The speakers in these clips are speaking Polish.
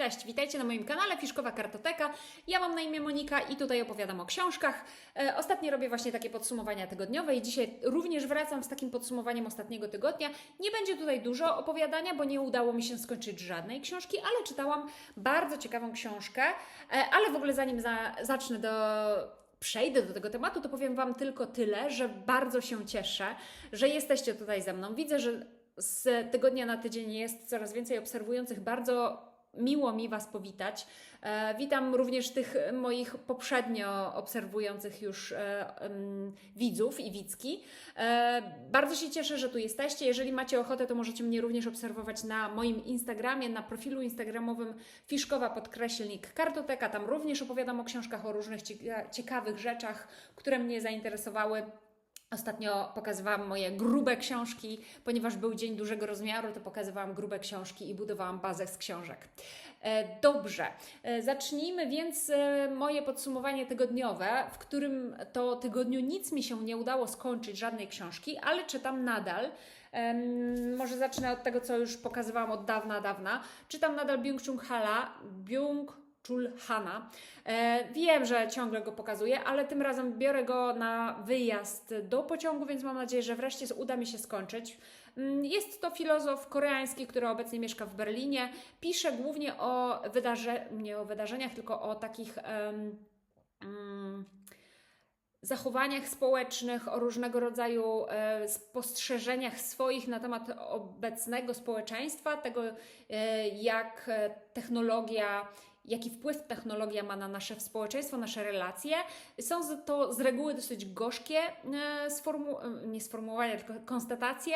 Cześć, witajcie na moim kanale Fiszkowa Kartoteka. Ja mam na imię Monika i tutaj opowiadam o książkach. E, ostatnio robię właśnie takie podsumowania tygodniowe i dzisiaj również wracam z takim podsumowaniem ostatniego tygodnia. Nie będzie tutaj dużo opowiadania, bo nie udało mi się skończyć żadnej książki, ale czytałam bardzo ciekawą książkę. E, ale w ogóle zanim za, zacznę do przejdę do tego tematu, to powiem Wam tylko tyle, że bardzo się cieszę, że jesteście tutaj ze mną. Widzę, że z tygodnia na tydzień jest coraz więcej obserwujących. Bardzo miło mi Was powitać. E, witam również tych moich poprzednio obserwujących już e, widzów i widzki. E, bardzo się cieszę, że tu jesteście. Jeżeli macie ochotę, to możecie mnie również obserwować na moim Instagramie, na profilu instagramowym Fiszkowa podkreślnik Kartoteka. Tam również opowiadam o książkach, o różnych cieka- ciekawych rzeczach, które mnie zainteresowały. Ostatnio pokazywałam moje grube książki, ponieważ był dzień dużego rozmiaru, to pokazywałam grube książki i budowałam bazę z książek. E, Dobrze, E, zacznijmy więc e, moje podsumowanie tygodniowe, w którym to tygodniu nic mi się nie udało skończyć, żadnej książki, ale czytam nadal. Może zacznę od tego, co już pokazywałam od dawna, dawna. Czytam nadal Byung-Chul Hala, Byung Chul Hana. E, wiem, że ciągle go pokazuję, ale tym razem biorę go na wyjazd do pociągu, więc mam nadzieję, że wreszcie uda mi się skończyć. Mm, Jest to filozof koreański, który obecnie mieszka w Berlinie. Pisze głównie o wydarzeniach, nie o wydarzeniach, tylko o takich. em, mm, zachowaniach społecznych, o różnego rodzaju e, spostrzeżeniach swoich na temat obecnego społeczeństwa, tego e, jak e, technologia, jaki wpływ technologia ma na nasze społeczeństwo, nasze relacje. Są to z reguły dosyć gorzkie e, sformu- e, nie sformułowania, tylko konstatacje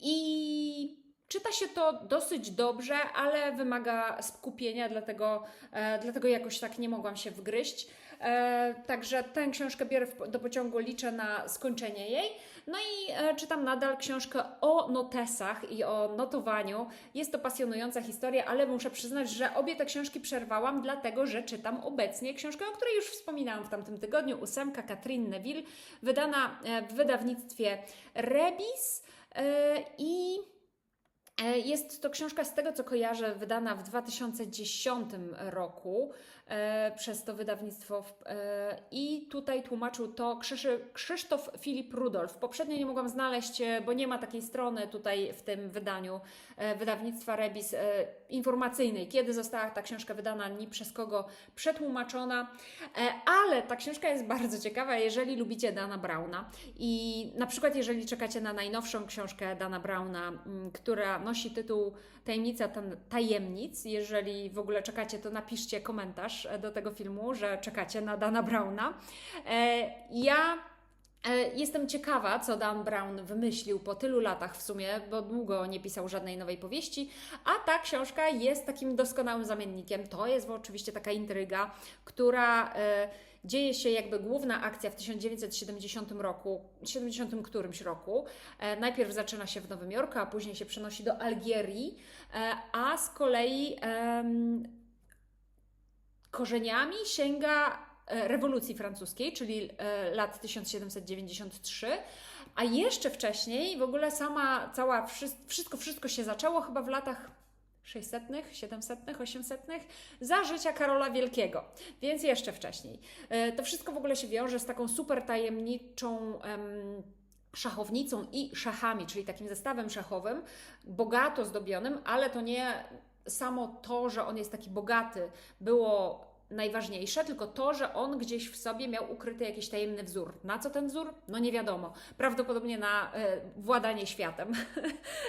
i Czyta się to dosyć dobrze, ale wymaga skupienia, dlatego, e, dlatego jakoś tak nie mogłam się wgryźć. E, także tę książkę biorę do pociągu, liczę na skończenie jej. No i e, czytam nadal książkę o notesach i o notowaniu. Jest to pasjonująca historia, ale muszę przyznać, że obie te książki przerwałam, dlatego że czytam obecnie książkę, o której już wspominałam w tamtym tygodniu, ósemka Katrin Neville, wydana e, w wydawnictwie Rebis i Jest to książka z tego, co kojarzę, wydana w 2010 roku przez to wydawnictwo. E, I tutaj tłumaczył to Krzysztof Filip Rudolf. Poprzednio nie mogłam znaleźć, e, bo nie ma takiej strony tutaj w tym wydaniu e, wydawnictwa Rebis e, informacyjnej, kiedy została ta książka wydana, ni przez kogo przetłumaczona. E, ale ta książka jest bardzo ciekawa, jeżeli lubicie Dana Browna. I na przykład, jeżeli czekacie na najnowszą książkę Dana Browna, mm, która nosi tytuł Tajemnica tajemnic, jeżeli w ogóle czekacie, to napiszcie komentarz e, do tego filmu, że czekacie na Dana Browna. E, Ja e, Jestem ciekawa, co Dan Brown wymyślił po tylu latach w sumie, bo długo nie pisał żadnej nowej powieści, a ta książka jest takim doskonałym zamiennikiem. To jest oczywiście taka intryga, która dzieje się jakby główna akcja w 1970 roku, 70 którymś roku. Najpierw zaczyna się w Nowym Jorku, a później się przenosi do Algierii, a z kolei korzeniami sięga e, rewolucji francuskiej, czyli e, lat 1793, a jeszcze wcześniej w ogóle sama, cała, wszy- wszystko, wszystko się zaczęło chyba w latach 600., 700., 800. za życia Karola Wielkiego, więc jeszcze wcześniej. E, To wszystko w ogóle się wiąże z taką super tajemniczą em, szachownicą i szachami, czyli takim zestawem szachowym, bogato zdobionym, ale to nie samo to, że on jest taki bogaty, było najważniejsze, tylko to, że on gdzieś w sobie miał ukryty jakiś tajemny wzór. Na co ten wzór? No nie wiadomo. Prawdopodobnie na e, władanie światem.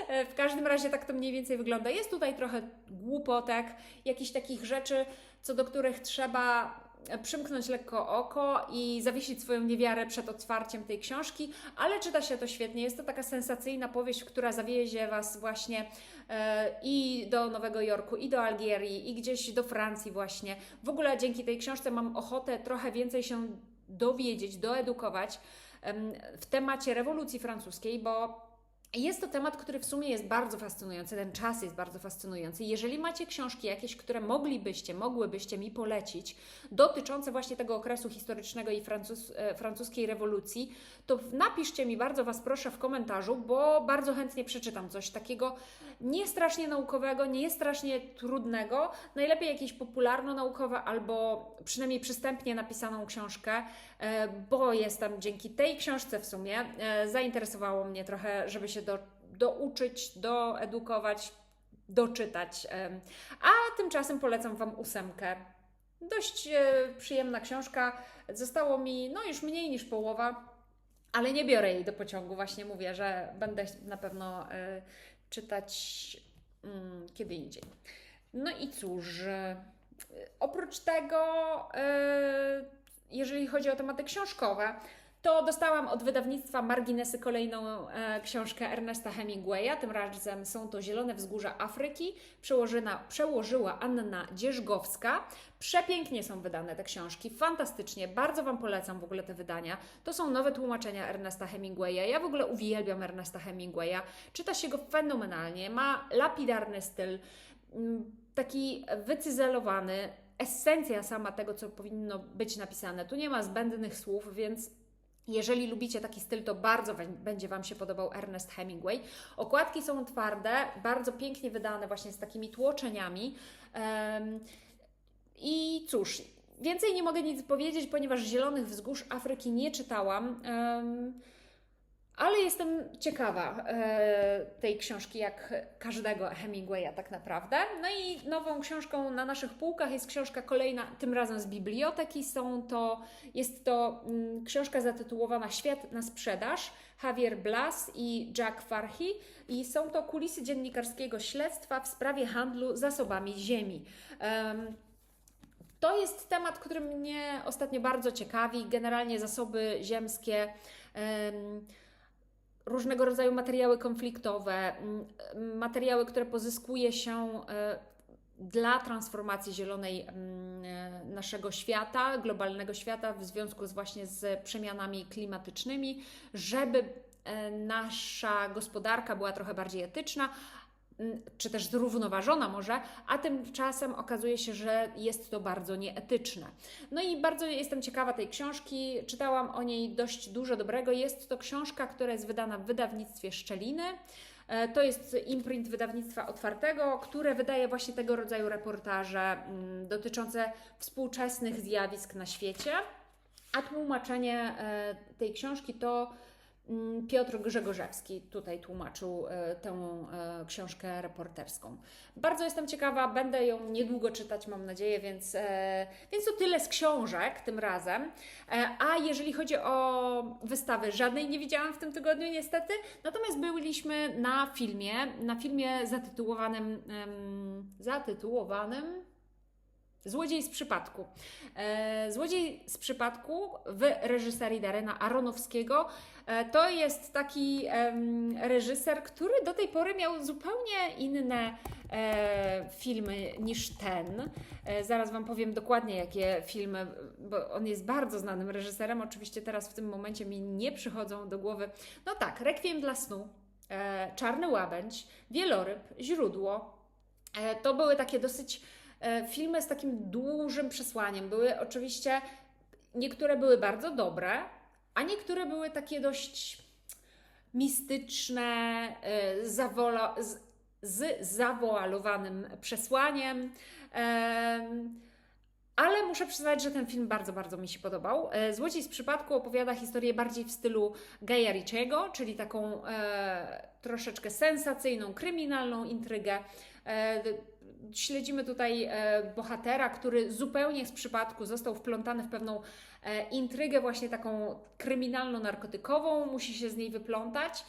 E, w każdym razie tak to mniej więcej wygląda. Jest tutaj trochę głupotek, jakichś takich rzeczy, co do których trzeba przymknąć lekko oko i zawiesić swoją niewiarę przed otwarciem tej książki, ale czyta się to świetnie. Jest to taka sensacyjna powieść, która zawiezie Was właśnie e, i do Nowego Jorku, i do Algierii, i gdzieś do Francji właśnie. W ogóle dzięki tej książce mam ochotę trochę więcej się dowiedzieć, doedukować w temacie rewolucji francuskiej, bo Jest to temat, który w sumie jest bardzo fascynujący, ten czas jest bardzo fascynujący. Jeżeli macie książki jakieś, które moglibyście, mogłybyście mi polecić, dotyczące właśnie tego okresu historycznego i francus, e, francuskiej rewolucji, to napiszcie mi bardzo Was proszę w komentarzu, bo bardzo chętnie przeczytam coś takiego nie strasznie naukowego, nie strasznie trudnego, najlepiej jakieś popularno-naukowe albo przynajmniej przystępnie napisaną książkę, e, bo jestem dzięki tej książce w sumie e, zainteresowało mnie trochę, żeby się do, douczyć, doedukować, doczytać. A tymczasem polecam Wam ósemkę. Dość e, przyjemna książka. Zostało mi no już mniej niż połowa, ale nie biorę jej do pociągu. Właśnie mówię, że będę na pewno e, czytać mm, kiedy indziej. No i cóż, e, oprócz tego, jeżeli chodzi o tematy książkowe, to dostałam od wydawnictwa Marginesy kolejną e, książkę Ernesta Hemingwaya. Tym razem są to Zielone Wzgórza Afryki. Przełożyna, przełożyła Anna Dzierżgowska. Przepięknie są wydane te książki, fantastycznie. Bardzo Wam polecam w ogóle te wydania. To są nowe tłumaczenia Ernesta Hemingwaya. Ja w ogóle uwielbiam Ernesta Hemingwaya. Czyta się go fenomenalnie. Ma lapidarny styl, mm, taki wycyzelowany. Esencja sama tego, co powinno być napisane. Tu nie ma zbędnych słów, więc jeżeli lubicie taki styl, to bardzo będzie Wam się podobał Ernest Hemingway. Okładki są twarde, bardzo pięknie wydane, właśnie z takimi tłoczeniami. I cóż, więcej nie mogę nic powiedzieć, ponieważ Zielonych Wzgórz Afryki nie czytałam. Ale jestem ciekawa e, tej książki, jak każdego Hemingwaya tak naprawdę. No i nową książką na naszych półkach jest książka kolejna, tym razem z biblioteki. Są to, jest to mm, książka zatytułowana Świat na sprzedaż. Javier Blas i Jack Farhi i są to kulisy dziennikarskiego śledztwa w sprawie handlu zasobami ziemi. Em, to jest temat, który mnie ostatnio bardzo ciekawi. Generalnie zasoby ziemskie. em, różnego rodzaju materiały konfliktowe, m, materiały, które pozyskuje się e, dla transformacji zielonej m, e, naszego świata, globalnego świata w związku z właśnie z przemianami klimatycznymi, żeby e, nasza gospodarka była trochę bardziej etyczna, czy też zrównoważona może, a tymczasem okazuje się, że jest to bardzo nieetyczne. No i bardzo jestem ciekawa tej książki. Czytałam o niej dość dużo dobrego. Jest to książka, która jest wydana w wydawnictwie Szczeliny. E, To jest imprint wydawnictwa otwartego, które wydaje właśnie tego rodzaju reportaże mm, dotyczące współczesnych zjawisk na świecie. A tłumaczenie e, tej książki to mm, Piotr Grzegorzewski tutaj tłumaczył e, tę e, książkę reporterską. Bardzo jestem ciekawa, będę ją niedługo czytać, mam nadzieję, więc, e, więc to tyle z książek tym razem. A jeżeli chodzi o wystawy, żadnej nie widziałam w tym tygodniu niestety, natomiast byliśmy na filmie, na filmie zatytułowanym, zatytułowanym Złodziej z przypadku. E, Złodziej z przypadku w reżyserii Darena Aronowskiego. E, to jest taki reżyser, który do tej pory miał zupełnie inne e, filmy niż ten. Zaraz Wam powiem dokładnie, jakie filmy, bo on jest bardzo znanym reżyserem. Oczywiście teraz w tym momencie mi nie przychodzą do głowy. No tak, Rekwiem dla snu, Czarny Łabędź, Wieloryb, Źródło. To były takie dosyć filmy z takim dużym przesłaniem. Były oczywiście, niektóre były bardzo dobre, a niektóre były takie dość mistyczne, e, z, z zawoalowanym przesłaniem. Em, ale muszę przyznać, że ten film bardzo, bardzo mi się podobał. E, Złodziej z przypadku opowiada historię bardziej w stylu Gaja czyli taką e, troszeczkę sensacyjną, kryminalną intrygę. E, śledzimy tutaj e, bohatera, który zupełnie z przypadku został wplątany w pewną e, intrygę właśnie taką kryminalno-narkotykową, musi się z niej wyplątać.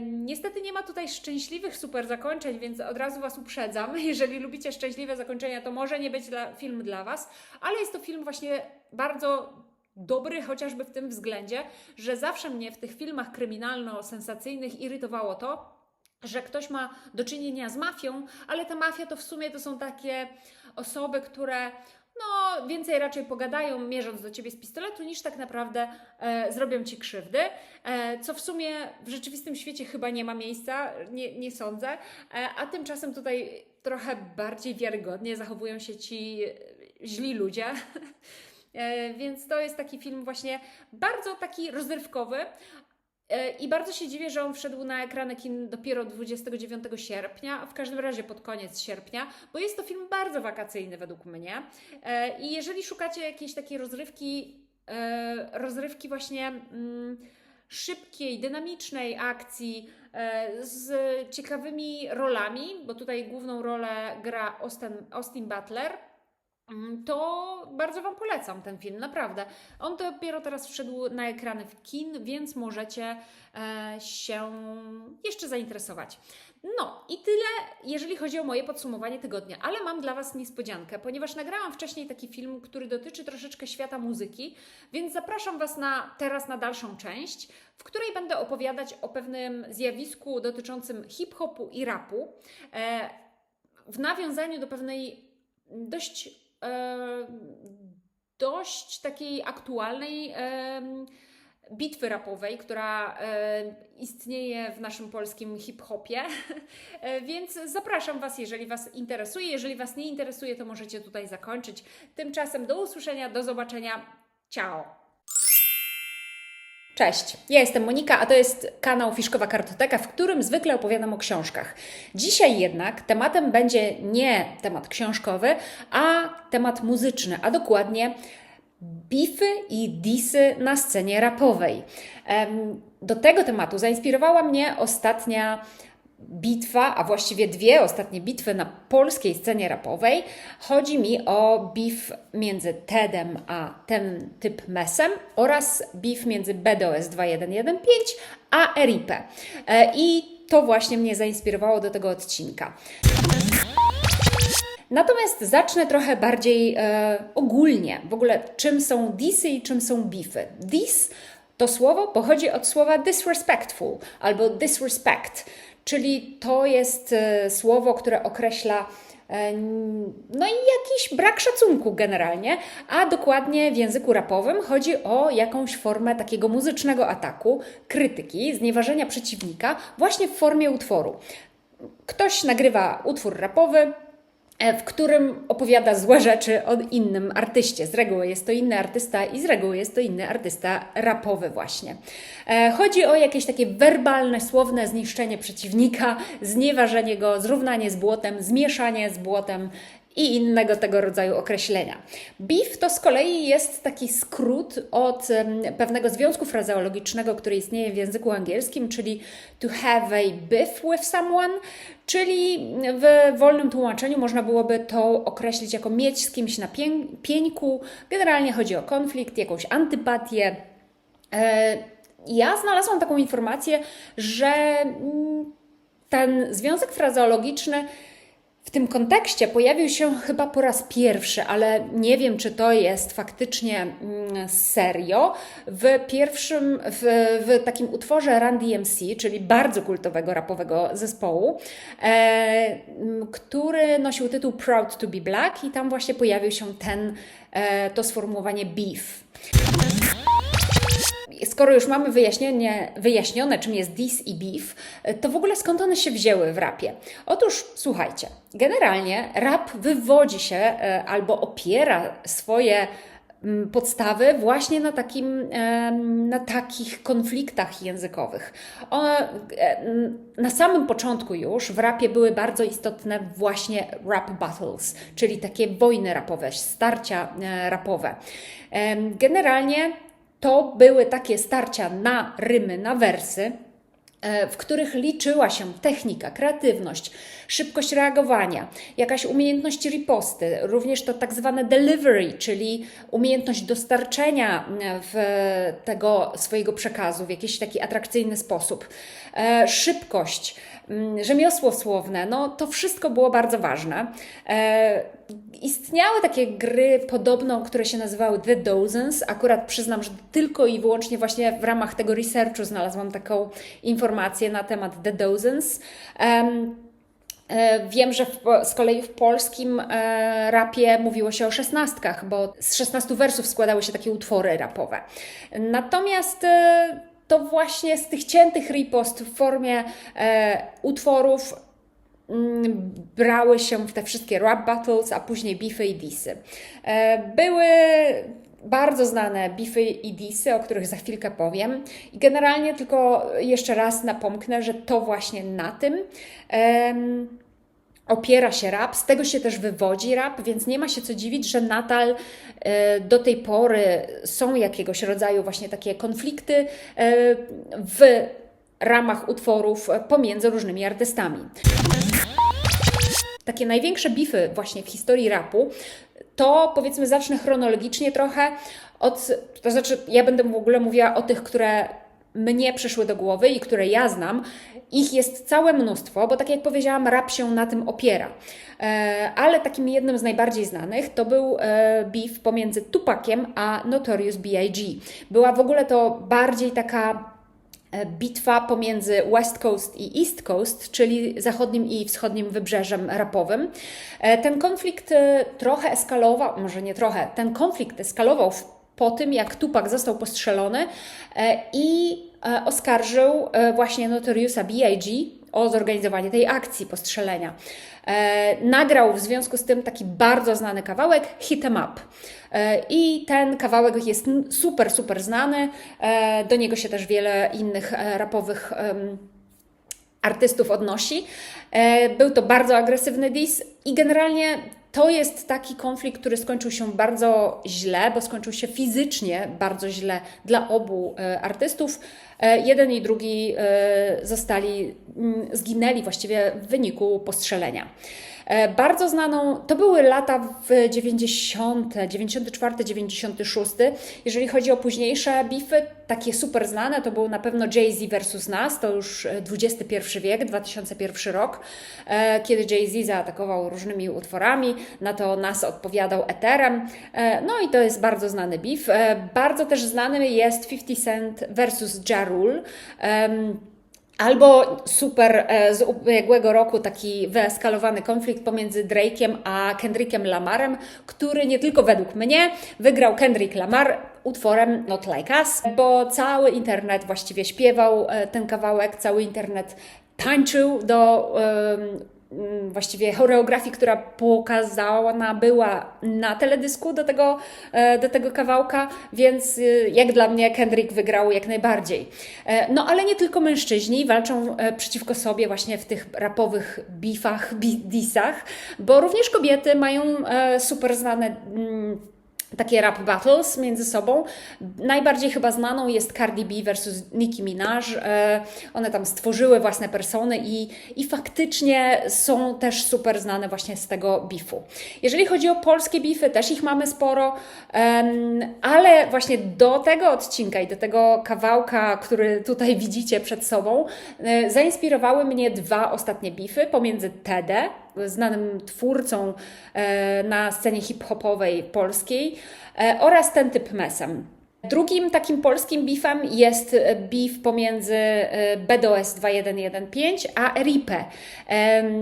Niestety nie ma tutaj szczęśliwych super zakończeń, więc od razu Was uprzedzam. Jeżeli lubicie szczęśliwe zakończenia, to może nie być dla, film dla Was, ale jest to film właśnie bardzo dobry chociażby w tym względzie, że zawsze mnie w tych filmach kryminalno-sensacyjnych irytowało to, że ktoś ma do czynienia z mafią, ale ta mafia to w sumie to są takie osoby, które no, więcej raczej pogadają, mierząc do ciebie z pistoletu, niż tak naprawdę e, zrobią ci krzywdy. E, co w sumie w rzeczywistym świecie chyba nie ma miejsca, nie, nie sądzę. E, a tymczasem tutaj trochę bardziej wiarygodnie zachowują się ci e, źli ludzie. E, Więc to jest taki film właśnie bardzo taki rozrywkowy. E, I bardzo się dziwię, że on wszedł na ekrany kin dopiero 29 sierpnia, a w każdym razie pod koniec sierpnia, bo jest to film bardzo wakacyjny według mnie. E, I jeżeli szukacie jakiejś takiej rozrywki, e, rozrywki właśnie mm, szybkiej, dynamicznej akcji, z ciekawymi rolami, bo tutaj główną rolę gra Austin, Austin Butler, to bardzo Wam polecam ten film, naprawdę. On dopiero teraz wszedł na ekrany w kin, więc możecie e, się jeszcze zainteresować. No i tyle, jeżeli chodzi o moje podsumowanie tygodnia, ale mam dla Was niespodziankę, ponieważ nagrałam wcześniej taki film, który dotyczy troszeczkę świata muzyki, więc zapraszam Was na, teraz na dalszą część, w której będę opowiadać o pewnym zjawisku dotyczącym hip-hopu i rapu, e, w nawiązaniu do pewnej dość dość takiej aktualnej e, bitwy rapowej, która e, istnieje w naszym polskim hip-hopie. E, Więc zapraszam Was, jeżeli Was interesuje. Jeżeli Was nie interesuje, to możecie tutaj zakończyć. Tymczasem do usłyszenia, do zobaczenia. Ciao! Cześć, ja jestem Monika, a to jest kanał Fiszkowa Kartoteka, w którym zwykle opowiadam o książkach. Dzisiaj jednak tematem będzie nie temat książkowy, a temat muzyczny, a dokładnie bify i disy na scenie rapowej. Do tego tematu zainspirowała mnie ostatnia bitwa, a właściwie dwie ostatnie bitwy na polskiej scenie rapowej. Chodzi mi o beef między Tedem a ten typ Mesem oraz beef między BDOS 2115 a Eripę. E, I to właśnie mnie zainspirowało do tego odcinka. Natomiast zacznę trochę bardziej e, ogólnie. W ogóle, czym są disy i czym są beefy. Dis to słowo pochodzi od słowa disrespectful albo disrespect, czyli to jest e, słowo, które określa e, no i jakiś brak szacunku generalnie, a dokładnie w języku rapowym chodzi o jakąś formę takiego muzycznego ataku, krytyki, znieważenia przeciwnika właśnie w formie utworu. Ktoś nagrywa utwór rapowy, w którym opowiada złe rzeczy o innym artyście. Z reguły jest to inny artysta i z reguły jest to inny artysta rapowy właśnie. E, Chodzi o jakieś takie werbalne, słowne zniszczenie przeciwnika, znieważenie go, zrównanie z błotem, zmieszanie z błotem i innego tego rodzaju określenia. Beef to z kolei jest taki skrót od pewnego związku frazeologicznego, który istnieje w języku angielskim, czyli to have a beef with someone, czyli w wolnym tłumaczeniu można byłoby to określić jako mieć z kimś na pię- pieńku. Generalnie chodzi o konflikt, jakąś antypatię. E, Ja znalazłam taką informację, że mm, ten związek frazeologiczny w tym kontekście pojawił się chyba po raz pierwszy, ale nie wiem, czy to jest faktycznie mm, serio. W pierwszym, w, w takim utworze Run DMC, czyli bardzo kultowego rapowego zespołu, e, który nosił tytuł Proud to be Black, i tam właśnie pojawił się ten, e, to sformułowanie beef. Skoro już mamy wyjaśnienie, wyjaśnione, czym jest dis i beef, to w ogóle skąd one się wzięły w rapie? Otóż słuchajcie, generalnie rap wywodzi się e, albo opiera swoje mm, podstawy właśnie na, takim, em, na takich konfliktach językowych. E, na samym początku już w rapie były bardzo istotne właśnie rap battles, czyli takie wojny rapowe, starcia e, rapowe. Generalnie to były takie starcia na rymy, na wersy, e, w których liczyła się technika, kreatywność, szybkość reagowania, jakaś umiejętność riposty, również to tak zwane delivery, czyli umiejętność dostarczenia e, tego swojego przekazu w jakiś taki atrakcyjny sposób, e, szybkość, rzemiosło słowne, no to wszystko było bardzo ważne. E, Istniały takie gry podobno, które się nazywały The Dozens. Akurat przyznam, że tylko i wyłącznie właśnie w ramach tego researchu znalazłam taką informację na temat The Dozens. E, Wiem, że w, z kolei w polskim e, rapie mówiło się o szesnastkach, bo z 16 wersów składały się takie utwory rapowe. Natomiast e, to właśnie z tych ciętych ripost w formie e, utworów mm, brały się w te wszystkie rap battles, a później beefy i disy. E, Były bardzo znane beefy i disy, o których za chwilkę powiem. I generalnie tylko jeszcze raz napomknę, że to właśnie na tym opiera się rap, z tego się też wywodzi rap, więc nie ma się co dziwić, że nadal e, do tej pory są jakiegoś rodzaju właśnie takie konflikty e, w ramach utworów pomiędzy różnymi artystami. Takie największe bify właśnie w historii rapu, to powiedzmy zacznę chronologicznie trochę od, to znaczy ja będę w ogóle mówiła o tych, które mnie przyszły do głowy i które ja znam. Ich jest całe mnóstwo, bo tak jak powiedziałam, rap się na tym opiera. E, ale takim jednym z najbardziej znanych to był e, beef pomiędzy Tupaciem a Notorious B.I.G. Była w ogóle to bardziej taka e, bitwa pomiędzy West Coast i East Coast, czyli zachodnim i wschodnim wybrzeżem rapowym. Ten konflikt trochę eskalował, może nie trochę, ten konflikt eskalował po tym, jak Tupac został postrzelony i oskarżył e, właśnie Notoriousa B.I.G. o zorganizowanie tej akcji postrzelenia. E, Nagrał w związku z tym taki bardzo znany kawałek Hit 'em Up. E, I ten kawałek jest super, super znany. E, Do niego się też wiele innych e, rapowych artystów odnosi. E, Był to bardzo agresywny diss i generalnie to jest taki konflikt, który skończył się bardzo źle, bo skończył się fizycznie bardzo źle dla obu e, artystów. E, Jeden i drugi e, zostali, mm, zginęli właściwie w wyniku postrzelenia. Bardzo znaną, to były lata w 90, 94, 96. Jeżeli chodzi o późniejsze bify, takie super znane, to był na pewno Jay-Z versus Nas, to już XXI wiek, 2001 rok, kiedy Jay-Z zaatakował różnymi utworami, na to Nas odpowiadał eterem. E, No i to jest bardzo znany beef. E, Bardzo też znany jest 50 Cent versus Ja Rule. Albo super e, z ubiegłego roku taki wyeskalowany konflikt pomiędzy Drake'iem a Kendrickiem Lamarem, który nie tylko według mnie wygrał Kendrick Lamar utworem Not Like Us, bo cały internet właściwie śpiewał ten kawałek, cały internet tańczył do właściwie choreografii, która pokazana była na teledysku do tego, e, do tego kawałka, więc y, jak dla mnie Kendrick wygrał jak najbardziej. E, No ale nie tylko mężczyźni walczą e, przeciwko sobie właśnie w tych rapowych bifach, bi- disach, bo również kobiety mają super znane mm, takie rap battles między sobą. Najbardziej chyba znaną jest Cardi B versus Nicki Minaj. E, One tam stworzyły własne persony i, i faktycznie są też super znane właśnie z tego bifu. Jeżeli chodzi o polskie bify, też ich mamy sporo, ale właśnie do tego odcinka i do tego kawałka, który tutaj widzicie przed sobą, e, zainspirowały mnie dwa ostatnie bify pomiędzy Tede, znanym twórcą e, na scenie hip-hopowej polskiej, e, oraz ten typ mesem. Drugim takim polskim beefem jest beef pomiędzy e, BDOS 2115 a RIPE.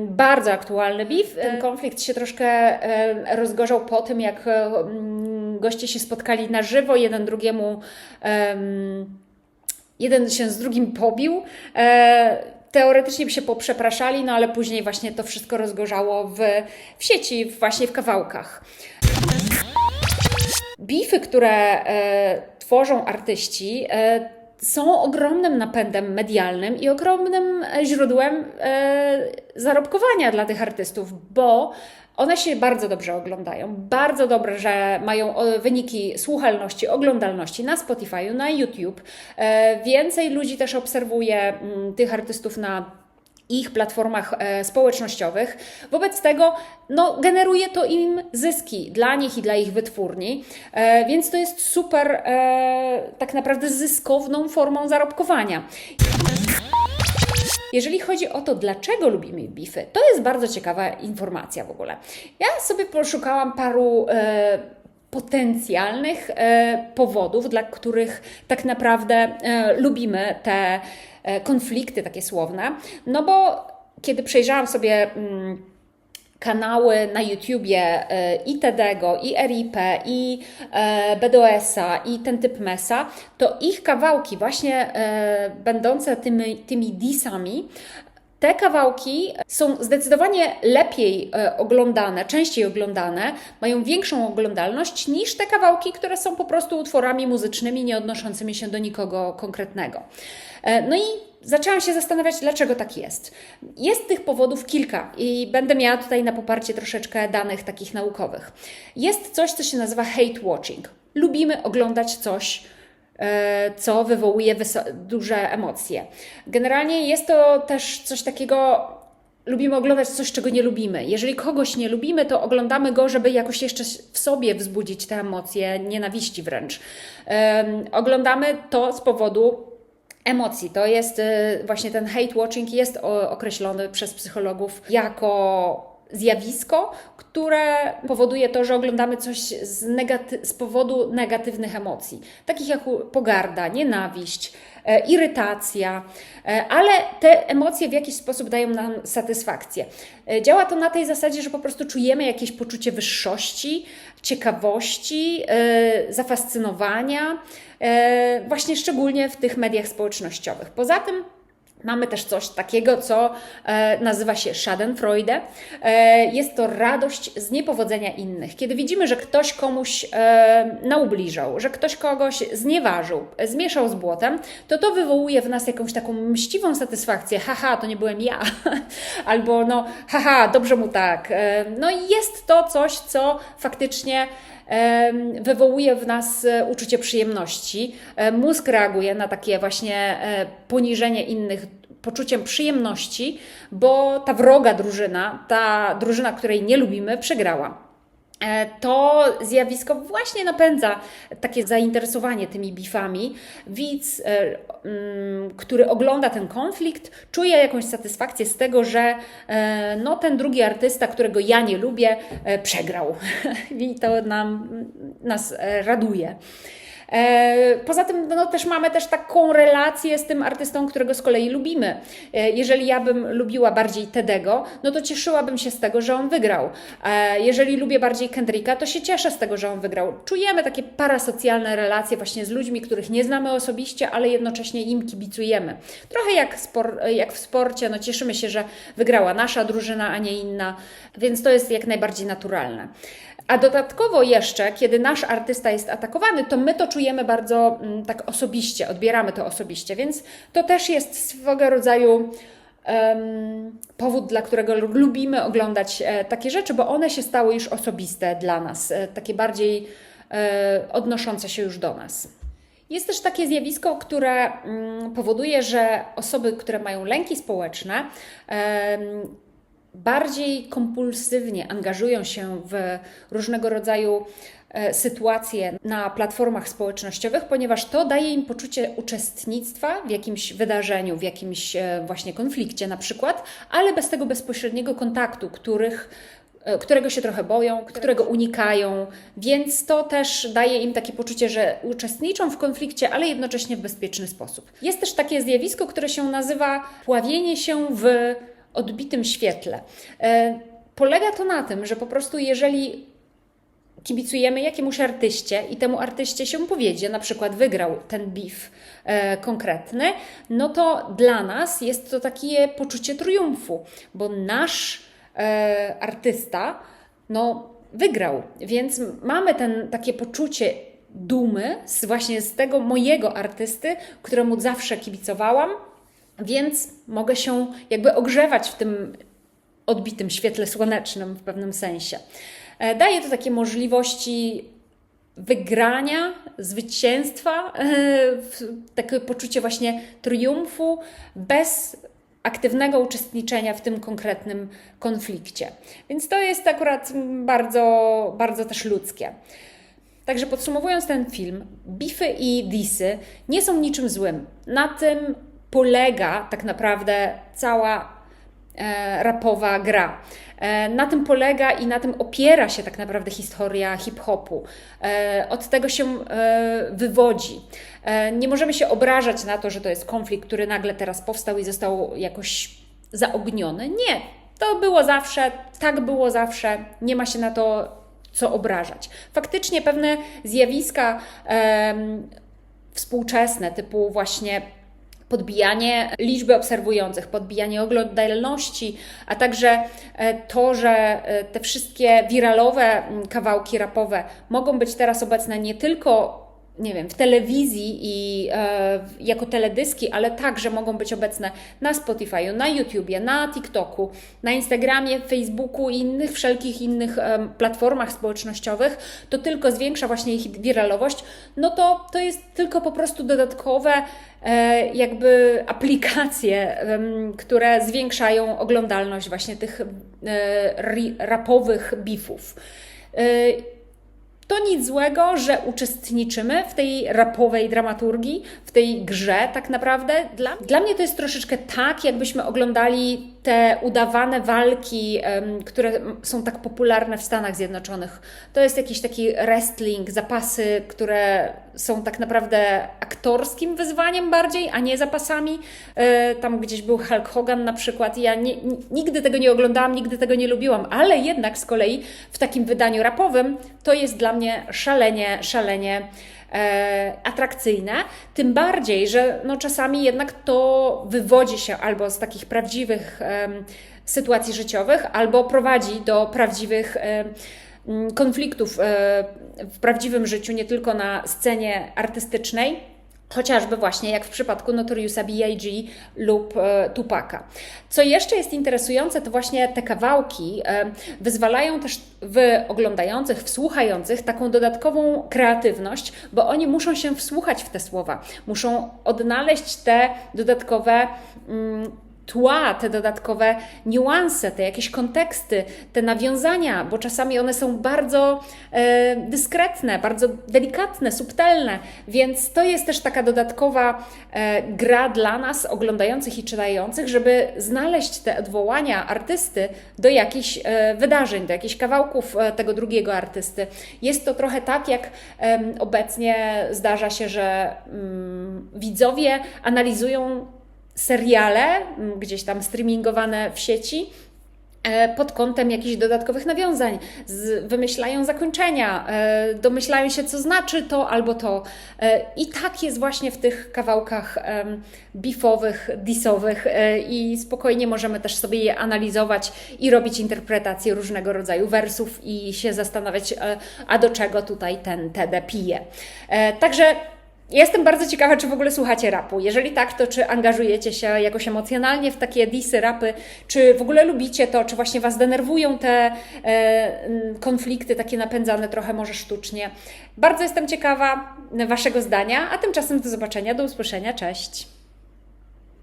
Bardzo aktualny beef. Ten konflikt się troszkę rozgorzał po tym, jak mm, goście się spotkali na żywo, jeden drugiemu em, jeden się z drugim pobił. Teoretycznie by się poprzepraszali, no ale później właśnie to wszystko rozgorzało w, w sieci, właśnie w kawałkach. Bify, które e, tworzą artyści, e, są ogromnym napędem medialnym i ogromnym e, źródłem e, zarobkowania dla tych artystów, bo one się bardzo dobrze oglądają. Bardzo dobrze, że mają wyniki słuchalności, oglądalności na Spotify, na YouTube. E, więcej ludzi też obserwuje mm, tych artystów na ich platformach e, społecznościowych. Wobec tego no, generuje to im zyski dla nich i dla ich wytwórni, e, więc to jest super tak naprawdę zyskowną formą zarobkowania. Jeżeli chodzi o to, dlaczego lubimy bify, to jest bardzo ciekawa informacja w ogóle. Ja sobie poszukałam paru e, potencjalnych e, powodów, dla których tak naprawdę e, lubimy te e, konflikty takie słowne, no bo kiedy przejrzałam sobie mm, kanały na YouTubie e, i Tedego, i RIP, i e, BDOS-a, i ten typ Mesa, to ich kawałki, właśnie e, będące tymi, tymi disami, te kawałki są zdecydowanie lepiej oglądane, częściej oglądane, mają większą oglądalność niż te kawałki, które są po prostu utworami muzycznymi, nie odnoszącymi się do nikogo konkretnego. No i zaczęłam się zastanawiać, dlaczego tak jest. Jest tych powodów kilka i będę miała tutaj na poparcie troszeczkę danych takich naukowych. Jest coś, co się nazywa hate watching. Lubimy oglądać coś, e, co wywołuje duże emocje. Generalnie jest to też coś takiego, lubimy oglądać coś, czego nie lubimy. Jeżeli kogoś nie lubimy, to oglądamy go, żeby jakoś jeszcze w sobie wzbudzić te emocje nienawiści wręcz. Um, oglądamy to z powodu emocji. To jest y, właśnie ten hate watching jest określony przez psychologów jako zjawisko, które powoduje to, że oglądamy coś z, z powodu negatywnych emocji, takich jak pogarda, nienawiść, irytacja, e, ale te emocje w jakiś sposób dają nam satysfakcję. E, działa to na tej zasadzie, że po prostu czujemy jakieś poczucie wyższości, ciekawości, e, zafascynowania, e, właśnie szczególnie w tych mediach społecznościowych. Poza tym Mamy też coś takiego, co e, nazywa się Schadenfreude. E, jest to radość z niepowodzenia innych. Kiedy widzimy, że ktoś komuś e, naubliżał, że ktoś kogoś znieważył, zmieszał z błotem, to to wywołuje w nas jakąś taką mściwą satysfakcję. Haha, to nie byłem ja. Albo no, haha, dobrze mu tak. E, no i jest to coś, co faktycznie wywołuje w nas e, uczucie przyjemności. E, mózg reaguje na takie właśnie e, poniżenie innych poczuciem przyjemności, bo ta wroga drużyna, ta drużyna, której nie lubimy, przegrała. E, to zjawisko właśnie napędza takie zainteresowanie tymi bifami. Widz, e, mm, który ogląda ten konflikt, czuje jakąś satysfakcję z tego, że e, no, ten drugi artysta, którego ja nie lubię, przegrał. I to nam, nas raduje. E, poza tym no, też mamy też taką relację z tym artystą, którego z kolei lubimy. E, jeżeli ja bym lubiła bardziej Tedego, no to cieszyłabym się z tego, że on wygrał. E, jeżeli lubię bardziej Kendricka, to się cieszę z tego, że on wygrał. Czujemy takie parasocjalne relacje właśnie z ludźmi, których nie znamy osobiście, ale jednocześnie im kibicujemy. Trochę jak, spor, jak w sporcie, no cieszymy się, że wygrała nasza drużyna, a nie inna, więc to jest jak najbardziej naturalne. A dodatkowo jeszcze, kiedy nasz artysta jest atakowany, to my to czujemy bardzo mm, tak osobiście, odbieramy to osobiście, więc to też jest swego rodzaju um, powód, dla którego lubimy oglądać e, takie rzeczy, bo one się stały już osobiste dla nas, e, takie bardziej e, odnoszące się już do nas. Jest też takie zjawisko, które mm, powoduje, że osoby, które mają lęki społeczne, bardziej kompulsywnie angażują się w różnego rodzaju e, sytuacje na platformach społecznościowych, ponieważ to daje im poczucie uczestnictwa w jakimś wydarzeniu, w jakimś e, właśnie konflikcie na przykład, ale bez tego bezpośredniego kontaktu, których e, którego się trochę boją, którego unikają, więc to też daje im takie poczucie, że uczestniczą w konflikcie, ale jednocześnie w bezpieczny sposób. Jest też takie zjawisko, które się nazywa pławienie się w odbitym świetle. E, polega to na tym, że po prostu jeżeli kibicujemy jakiemuś artyście i temu artyście się powiedzie, na przykład wygrał ten beef e, konkretny, no to dla nas jest to takie poczucie triumfu, bo nasz e, artysta no, wygrał, więc mamy ten, takie poczucie dumy z, właśnie z tego mojego artysty, któremu zawsze kibicowałam, więc mogę się jakby ogrzewać w tym odbitym świetle słonecznym w pewnym sensie. E, daje to takie możliwości wygrania, zwycięstwa, e, takie poczucie właśnie triumfu bez aktywnego uczestniczenia w tym konkretnym konflikcie. Więc to jest akurat bardzo, bardzo też ludzkie. Także podsumowując ten film, bify i disy nie są niczym złym. Na tym polega tak naprawdę cała e, rapowa gra. E, na tym polega i na tym opiera się tak naprawdę historia hip-hopu. E, od tego się e, wywodzi. E, nie możemy się obrażać na to, że to jest konflikt, który nagle teraz powstał i został jakoś zaognione. Nie, to było zawsze, tak było zawsze, nie ma się na to co obrażać. Faktycznie pewne zjawiska em, współczesne, typu właśnie podbijanie liczby obserwujących, podbijanie oglądalności, a także e, to, że e, te wszystkie wiralowe kawałki rapowe mogą być teraz obecne nie tylko nie wiem, w telewizji i e, jako teledyski, ale także mogą być obecne na Spotify'u, na YouTubie, na TikToku, na Instagramie, Facebooku i innych wszelkich innych e, platformach społecznościowych, to tylko zwiększa właśnie ich wiralowość, no to to jest tylko po prostu dodatkowe e, jakby aplikacje, em, które zwiększają oglądalność właśnie tych e, rapowych bifów. E, to nic złego, że uczestniczymy w tej rapowej dramaturgii, w tej grze tak naprawdę. Dla, dla mnie to jest troszeczkę tak, jakbyśmy oglądali te udawane walki, które są tak popularne w Stanach Zjednoczonych. To jest jakiś taki wrestling, zapasy, które są tak naprawdę aktorskim wyzwaniem bardziej, a nie zapasami. E, tam gdzieś był Hulk Hogan na przykład. Ja nie, ni- nigdy tego nie oglądałam, nigdy tego nie lubiłam, ale jednak z kolei w takim wydaniu rapowym to jest dla mnie szalenie, szalenie atrakcyjne. Tym bardziej, że no, czasami jednak to wywodzi się albo z takich prawdziwych sytuacji życiowych, albo prowadzi do prawdziwych konfliktów e, w prawdziwym życiu, nie tylko na scenie artystycznej. Chociażby właśnie jak w przypadku Notoriusa B.I.G. lub e, Tupaka. Co jeszcze jest interesujące, to właśnie te kawałki e, wyzwalają też w oglądających, w słuchających taką dodatkową kreatywność, bo oni muszą się wsłuchać w te słowa, muszą odnaleźć te dodatkowe. Mm, tła, te dodatkowe niuanse, te jakieś konteksty, te nawiązania, bo czasami one są bardzo e, dyskretne, bardzo delikatne, subtelne, więc to jest też taka dodatkowa e, gra dla nas, oglądających i czytających, żeby znaleźć te odwołania artysty do jakichś e, wydarzeń, do jakichś kawałków e, tego drugiego artysty. Jest to trochę tak, jak em, obecnie zdarza się, że mm, widzowie analizują seriale, m, gdzieś tam streamingowane w sieci, e, pod kątem jakichś dodatkowych nawiązań, z, wymyślają zakończenia, e, domyślają się, co znaczy to albo to. E, I tak jest właśnie w tych kawałkach em, beefowych, disowych e, i spokojnie możemy też sobie je analizować i robić interpretacje różnego rodzaju wersów i się zastanawiać, e, a do czego tutaj ten TD pije. E, Także Jestem bardzo ciekawa, czy w ogóle słuchacie rapu. Jeżeli tak, to czy angażujecie się jakoś emocjonalnie w takie disy, rapy, czy w ogóle lubicie to, czy właśnie Was denerwują te e, konflikty takie napędzane trochę może sztucznie. Bardzo jestem ciekawa Waszego zdania, a tymczasem do zobaczenia, do usłyszenia, cześć.